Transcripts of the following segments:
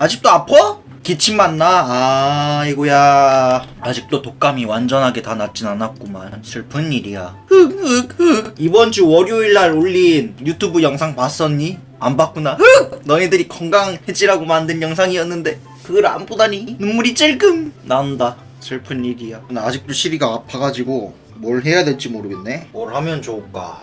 아직도 아파? 기침 맞나? 아이고야. 아직도 독감이 완전하게 다 낫진 않았구만. 슬픈 일이야. 흑흑흑. 이번 주 월요일날 올린 유튜브 영상 봤었니? 안 봤구나. 흑! 너희들이 건강해지라고 만든 영상이었는데 그걸 안 보다니. 눈물이 찔끔. 나온다. 슬픈 일이야. 나 아직도 시리가 아파가지고 뭘 해야 될지 모르겠네. 뭘 하면 좋을까?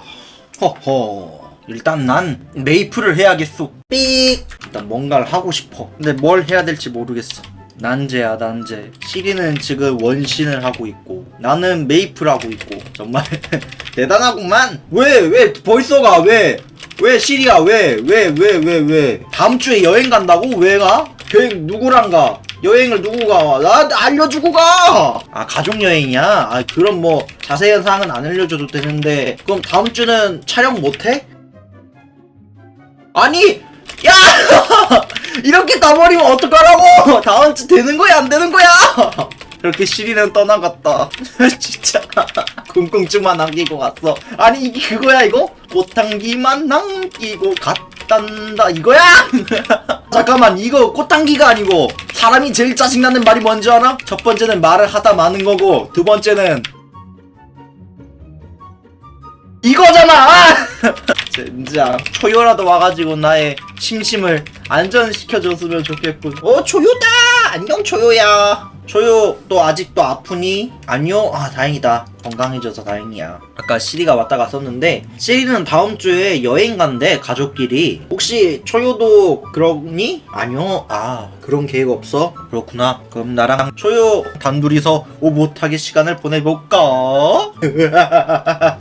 허허. 일단 난 메이플을 해야겠소. 삑 일단 뭔가를 하고 싶어 근데 뭘 해야 될지 모르겠어 난제야 난제 시리는 지금 원신을 하고 있고 나는 메이플 하고 있고 정말 대단하구만 왜 왜 벌써가 왜 왜 시리야 왜 왜 왜 왜 왜 다음 주에 여행 간다고 왜 가? 여행 누구랑 가? 여행을 누구 가? 나 알려주고 가! 아, 가족 여행이야? 아, 그럼 뭐, 자세한 사항은 안 알려줘도 되는데, 그럼 다음 주는 촬영 못 해? 아니! 가버리면 어떡하라고! 다음 주 되는 거야, 안 되는 거야! 이렇게 시리는 떠나갔다. 진짜. 궁금증만 남기고 갔어. 아니, 이게 그거야, 이거? 꽃향기만 남기고 갔단다, 이거야? 잠깐만, 이거 꽃향기가 아니고, 사람이 제일 짜증나는 말이 뭔지 알아? 첫 번째는 말을 하다 마는 거고, 두 번째는, 이거잖아! 젠장 초요라도 와가지고 나의 심심을 안전시켜줬으면 좋겠군 어 초요다! 안녕 초요야 초요 너 아직도 아프니? 아니요 아 다행이다 건강해져서 다행이야 아까 시리가 왔다 갔었는데 시리는 다음 주에 여행 간대 가족끼리 혹시 초요도 그러니? 아니요 아 그런 계획 없어? 그렇구나 그럼 나랑 초요 단둘이서 오붓하게 시간을 보내볼까?